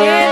yeah.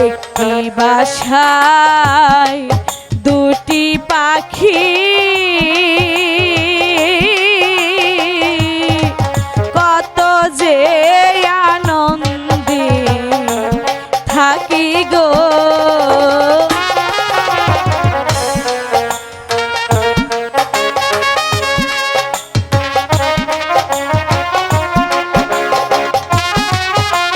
একটি বাসায় দুটি পাখি।